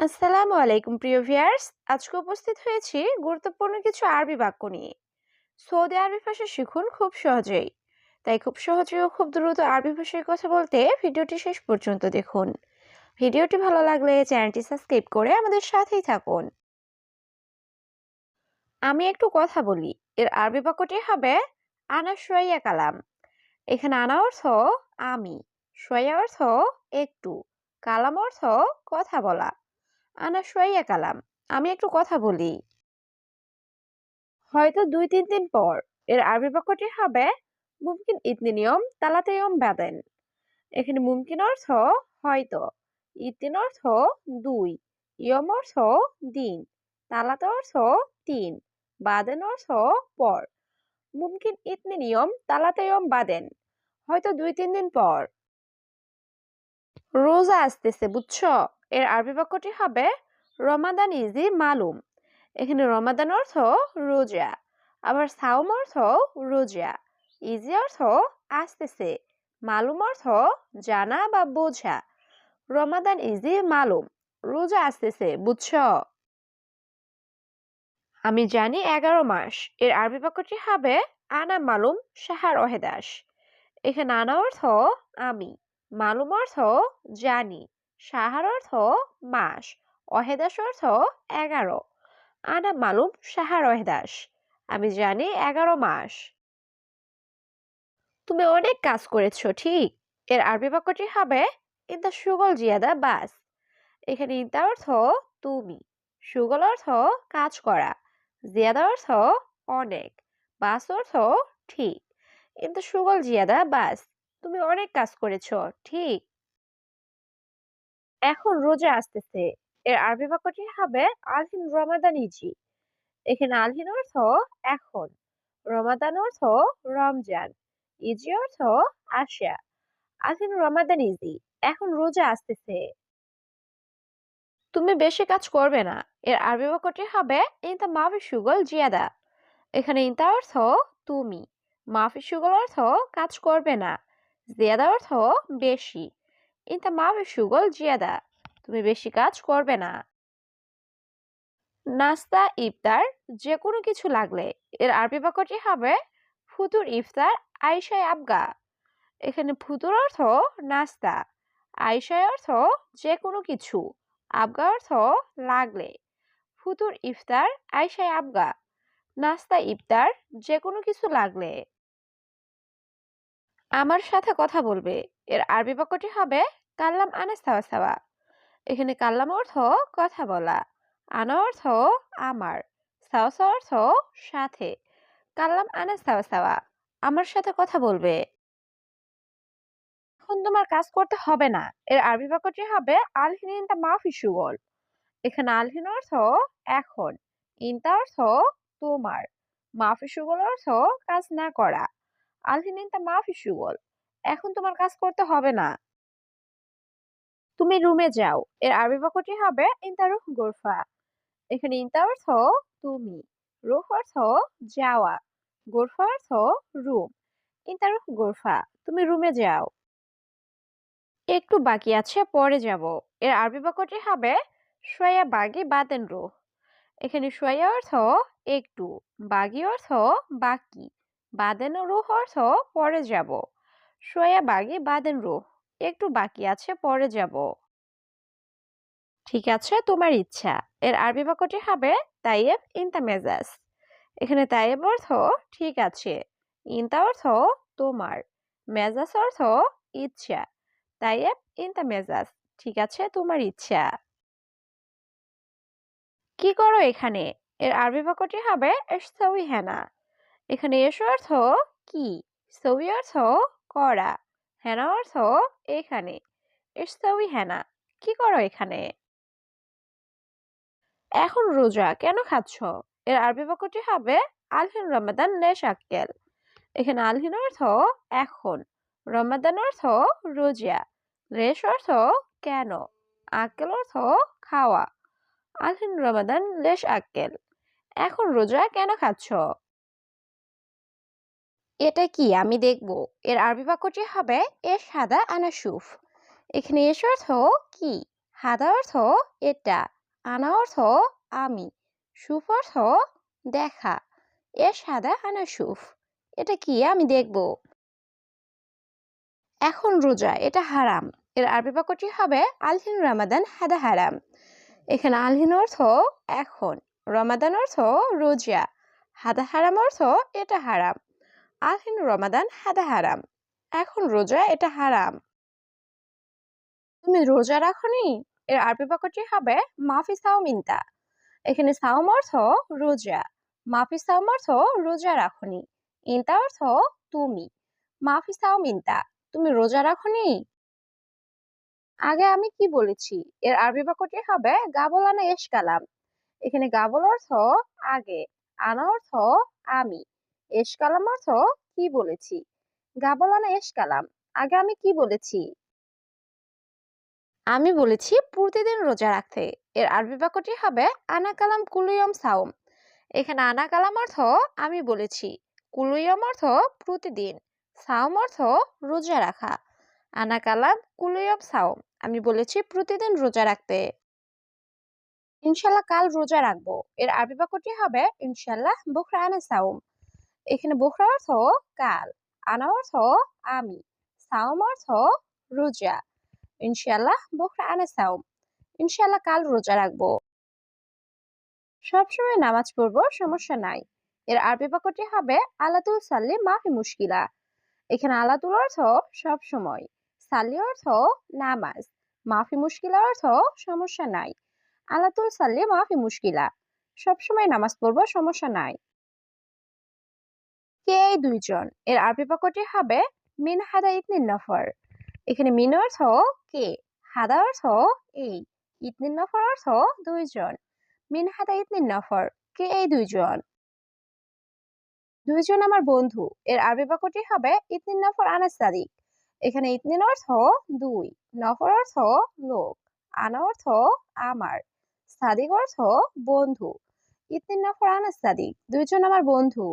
আসসালামু আলাইকুম, প্রিয় ভিয়ার্স আজকে উপস্থিত হয়েছি গুরুত্বপূর্ণ কিছু আরবি বাক্য নিয়ে। সৌদি আরবি ভাষা শিখুন খুব সহজেই। তাই খুব সহজে ও খুব দ্রুত আরবি ভাষায় কথা বলতে ভিডিওটি শেষ পর্যন্ত দেখুন। ভিডিওটি ভালো লাগলে চ্যানেলটি সাবস্ক্রাইব করে আমাদের সাথেই থাকুন। আমি একটু কথা বলি। এর আরবি বাক্যটি হবে আনা সোয়াইয়া কালাম। এখানে আনা অর্থ আমি সোয়া অর্থ একটু, কালাম অর্থ কথা বলা। আনা সোয়াইয়া কালাম আমি একটু কথা বলি। হয়তো দুই, তিন দিন পর। এর আরবি বাক্যটি হবে, মুমকিন ইতনি নিয়ম তালাতে ইয়ম বাদেন। এখানে মুমকিন অর্থ, হয়তো। ইতিন অর্থ, দুই। ইয়ম অর্থ, দিন। তালাতে অর্থ, তিন। বাদেন অর্থ, পর। মুমকিন ইতনি নিয়ম তালাতে ইয়ম বাদেন। হয়তো দুই, তিন দিন পর। রোজা আসতেছে, বুঝছ? এর আরবি বাক্যটি হবে রমাদান ইজি মালুম। এখানে রমাদান অর্থ রোজা, আবার সাউম অর্থ রোজা, ইজি অর্থ আসতেছে, মালুম অর্থ জানা বা বোঝা। রমাদান ইজি মালুম, রোজা আসতেছে, বুঝছ? আমি জানি এগারো মাস, এর আরবি বাক্যটি হবে আনা মালুম সাহার অহেদাস এখানে আনা অর্থ আমি, মালুম অর্থ জানি। সাহার অর্থ মাস, অহেদাস অর্থ এগারো। আনা মালুম সাহার অহেদাস। আমি জানি এগারো মাস। তুমি অনেক কাজ করেছ, ঠিক? এর আরবি বাক্যটি হবে ইন্দা সুগল জিয়াদা বাস। এখানে ইন্দা অর্থ তুমি। সুগল অর্থ কাজ করা। জিয়াদা অর্থ অনেক। বাস অর্থ ঠিক। কিন্তু সুগল জিয়াদা বাস। তুমি অনেক কাজ করেছ, ঠিক? এখন রোজা আসতেছে। এর আরবি বাক্যটি হবে আলহিন রমাদান ইজি। এখানে আলহিন অর্থ এখন, রমাদান অর্থ রমজান, ইজি অর্থ আসা আলহিন রমাদান ইজি, এখন রোজা আসতেছে। তুমি বেশি কাজ করবে না। এর আরবি বাক্যটি হবে ইনতা মাফি সুগল জিয়াদা। এখানে ইনতা অর্থ তুমি, মাফি সুগল অর্থ কাজ করবে না, জিয়াদা অর্থ বেশি। ইনতা মাফি সুগল জিয়াদা তুমি বেশি কাজ করবে না নাস্তা ইফতার যে কোনো কিছু লাগলে এর আরবি বাক্যটি হবে ফুতুর ইফতার আইসায় আবগা এখানে ফুতুর অর্থ নাস্তা আইসায় অর্থ যে কোনো কিছু আবগা অর্থ লাগলে ফুতুর ইফতার আইসায় আবগা নাস্তা ইফতার যে কোনো কিছু লাগলে আমার সাথে কথা বলবে এর আরবি বাক্যটি হবে কাল্লাম আনা সাওয়া এখানে কাল্লাম অর্থ কথা বলা, আনা অর্থ আমার সাওসা অর্থ সাথে। কাল্লাম আনা সাওয়া সাওয়া, আমার সাথে কথা বলবে। এখন তোমার কাজ করতে হবে না। এর আরবি বাক্যটি হবে আলহিন ইনতা মাফি সুগল এখানে আলহিন অর্থ এখন, ইনতা অর্থ তোমার, মাফি সুগল অর্থ কাজ না করা। আলহিন ইনতা মাফি সুগল এখন তোমার কাজ করতে হবে না। তুমি রুমে যাও। এর আরবি বাক্যটি হবে ইনতা রুহ গোরফা। এখানে ইনতা অর্থ তুমি, রুহ অর্থ যাওয়া, গোরফা অর্থ রুম ইনতা রুহ গোরফা, তুমি রুমে যাও। একটু বাকি আছে, পরে যাব। এর আরবি বাক্যটি হবে সোয়া বাগি বাতেন রুহ। এখানে সোয়া অর্থ একটু, বাগি অর্থ বাকি বাদেন রুহ অর্থ পরে যাব। সোয়া বাগি বাদেন রুহ একটু বাকি আছে, পরে যাব। ঠিক আছে, তোমার ইচ্ছা। এর আরবি বাক্যটি হবে তাইয়েব ইনতা মেজাজ। এখানে তাইয়েব অর্থ ঠিক আছে, ইনতা অর্থ তোমার, মেজাজ অর্থ ইচ্ছা। তাইয়েব ইনতা মেজাজ, ঠিক আছে, তোমার ইচ্ছা। কি করো এখানে? এর আরবি বাক্যটি হবে এসসাউই হেনা। এখানে এস অর্থ কি? সৌই অর্থ করা। হেনা অর্থ এখানে। এসসাউই হেনা কি করো এখানে? এখন রোজা কেন খাচ্ছ? এর আরবি বাক্যটি হবে আলহিন রমাদান আক্কেল এখানে আলহিন অর্থ এখন, রমাদান অর্থ রোজা লেশ অর্থ কেন, আক্কেল অর্থ খাওয়া। আলহিন রমাদান লেশ আক্কেল এখন রোজা কেন খাচ্ছ? এটা কি? আমি দেখব। এর আরবি বাক্যটি হবে এ সাদা আনাসুফ এখানে এস অর্থ কি? হাদা অর্থ এটা, আনা অর্থ আমি, সুফ অর্থ দেখা, এ সাদা আনা সুফ। এটা কি? আমি দেখব। এখন রোজা, এটা হারাম। এর আরবি বাক্যটি হবে আলহিন রামাদান হাদা হারাম। এখানে আলহিন অর্থ এখন, রমাদান অর্থ রোজা, হাদা হারাম অর্থ এটা হারাম। আলহিন রমাদান হাদা হারাম। এখন রোজা, এটা হারাম। তুমি রোজা রাখনি? এর আরবি বাক্যটি হবে মাফি সাউমিনতা এখানে সাউম অর্থ রোজা। মাফি সাউম অর্থ রোজা রাখনি। ইন্তা অর্থ তুমি। মাফি সাউমিনতা তুমি রোজা রাখনি? আগে আমি কি বলেছি? এর আরবি বাক্যটি হবে গাবল আনা এস কালাম। এখানে গাবল অর্থ আগে, আনা অর্থ আমি। এস কালাম অর্থ কি বলেছি? গাবল আনা এস কালাম। আগে আমি কি বলেছি? আমি বলেছি প্রতিদিন রোজা রাখতে। এর আরবি বাক্যটি হবে আনা কালাম কুলুয়ম সাওম। এখানে আনা কালাম অর্থ আমি বলেছি। কুলুয়ম অর্থ প্রতিদিন। সাওম অর্থ রোজা রাখা। আনা কালাম কুলুয়ম সাওম। আমি বলেছি প্রতিদিন রোজা রাখতে। ইনশাল্লাহ কাল রোজা রাখব। এর আরবি বাক্যটি হবে ইনশাল্লাহ বুখরা আনা সাওম। এখানে বুখরা অর্থ কাল আনা অর্থ আমি, সাওম অর্থ রোজা। ইনশাল্লাহ বুখরা আনা সাওম। ইনশাল্লাহ কাল রোজা রাখব। সবসময় নামাজ পড়ব, সমস্যা নাই। এর আরবি বাক্যটি হবে আলাতুল সাল্লি মাফি মুশকিলা। এখানে আলাতুল অর্থ সব সময় সাল্লি অর্থ নামাজ। মাফি মুশকিলা অর্থ সমস্যা নাই। আলাতুল সাল্লি মাফি মুশকিলা। সবসময় নামাজ পড়ব, সমস্যা নাই। কে দুইজন? এর আরবি বাক্যটি হবে মিন হাদা ইতনিন নফর। এখানে মিন অর্থ কে? হাদা অর্থ এই। ইতনিন নফর অর্থ দুইজন। মিন হাদা ইতনিন নফর, কে এই দুইজন? দুইজন আমার বন্ধু। এর আরবি বাক্যটি হবে ইতনিন নফর আনাস সাদিক। এখানে ইতনিন অর্থ দুই, নফর অর্থ লোক, আনা অর্থ আমার, সাদিক অর্থ বন্ধু। ইতনিন নফর আনাস সাদিক, দুইজন আমার বন্ধু।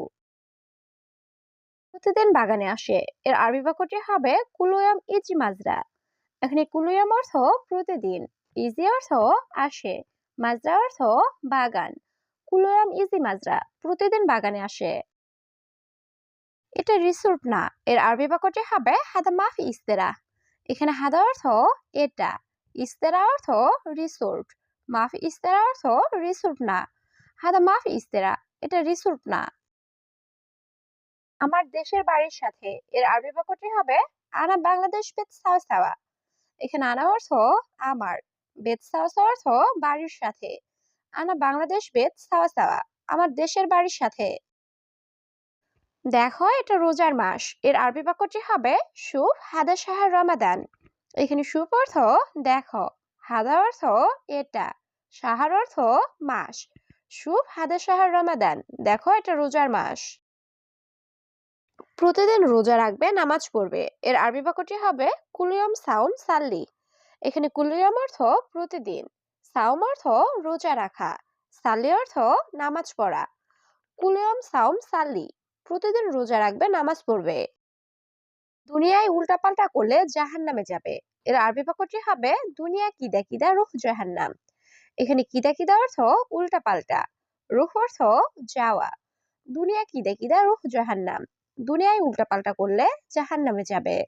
প্রতিদিন বাগানে আসে। এর আরবি বাক্যটি হবে কুলুয়াম ইজি মাজরা। এখানে কুলুয়াম অর্থ প্রতিদিন, ইজি অর্থ আসে, মাজরা অর্থ বাগান। কুলুয়াম ইজি মাজরা, প্রতিদিন বাগানে আসে। এটা রিসোর্ট না, এর আরবি বাক্যটি হবে হাদা মাফি ইস্তেরা এখানে হাদা অর্থ এটা ইস্তেরা অর্থ রিসোর্ট। মাফি ইস্তেরা অর্থ রিসোর্ট না, হাদা মাফি ইস্তেরা এটা রিসোর্ট না। আমার দেশের বাড়ির সাথে। এর আরবি বাক্যটি হবে, আনা বাংলাদেশ বেত সাওয়া সাওয়া। এখানে আনা অর্থ আমার। বেত সাওয়া অর্থ বাড়ির সাথে। আনা বাংলাদেশ বেত সাওয়া সাওয়া। আমার দেশের বাড়ির সাথে। দেখো, এটা রোজার মাস। এর আরবি বাক্যটি হবে সুফ হাদা সাহার রমাদান। এখানে সুফ অর্থ, দেখো। হাদা অর্থ, এটা। সাহার অর্থ, মাস। সুফ হাদা সাহার রমাদান। দেখো, এটা রোজার মাস। প্রতিদিন রোজা রাখবে, নামাজ পড়বে। এর আরবি বাক্যটি হবে কুলিয়ম সাউম সাল্লি। এখানে কুলিয়ম অর্থ প্রতিদিন সাউম অর্থ রোজা রাখা, সাল্লি অর্থ নামাজ পড়া। কুলিয়ম সাউম সাল্লি, প্রতিদিন রোজা রাখবে, নামাজ পড়বে। দুনিয়ায় উল্টাপাল্টা করলে জাহান নামে যাবে। এর আরবি বাক্যটি হবে দুনিয়া কিদা কিদা রুহ জাহান্নাম। এখানে কিদা কিদা অর্থ উল্টাপাল্টা, রুহ অর্থ যাওয়া। দুনিয়া কিদা কিদা রুহ জাহান্নাম। দুনিয়ায় উল্টাপাল্টা করলে জাহান নামে যাবে।